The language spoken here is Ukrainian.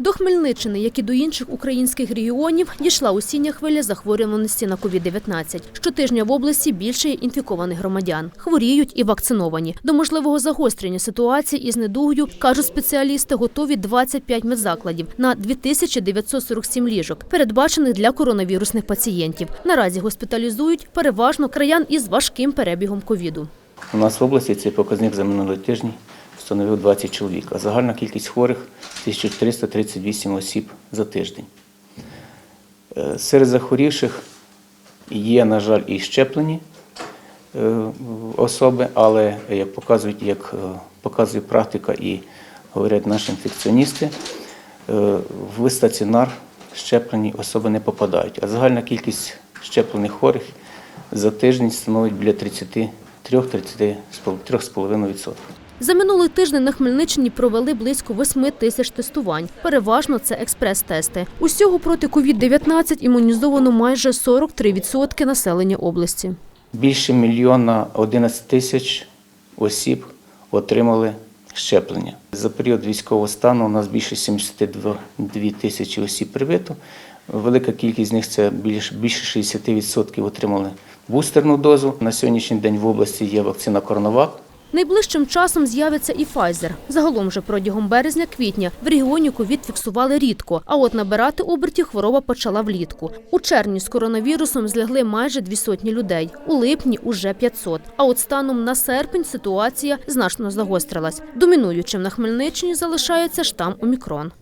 До Хмельниччини, як і до інших українських регіонів, дійшла осіння хвиля захворюваності на COVID-19. Щотижня в області більше інфікованих громадян. Хворіють і вакциновані. До можливого загострення ситуації із недугою, кажуть спеціалісти, готові 25 медзакладів на 2947 ліжок, передбачених для коронавірусних пацієнтів. Наразі госпіталізують переважно краян із важким перебігом ковіду. У нас в області цей показник за минулий тиждень становив 20 чоловік, а загальна кількість хворих 1338 осіб за тиждень. Е, Серед захворівших є, на жаль, і щеплені е, особи, але як показують, як е, показує практика і говорять наші інфекціоністи, в стаціонар щеплені особи не попадають. А загальна кількість щеплених хворих за тиждень становить біля 33-3,5%. За минулий тиждень на Хмельниччині провели близько 8 тисяч тестувань. Переважно це експрес-тести. Усього проти COVID-19 імунізовано майже 43% населення області. Більше мільйона 11 тисяч осіб отримали щеплення. За період військового стану у нас більше 72 тисячі осіб привито. Велика кількість з них це більше, більше 60% отримали бустерну дозу. На сьогоднішній день в області є вакцина Коронавак. Найближчим часом з'явиться і Pfizer. Загалом же протягом березня-квітня в регіоні ковід фіксували рідко, а от набирати обертів хвороба почала влітку. У червні з коронавірусом злягли майже дві сотні людей. У липні уже 500. А от станом на серпень ситуація значно загострилась. Домінуючим на Хмельниччині залишається штам Омікрон.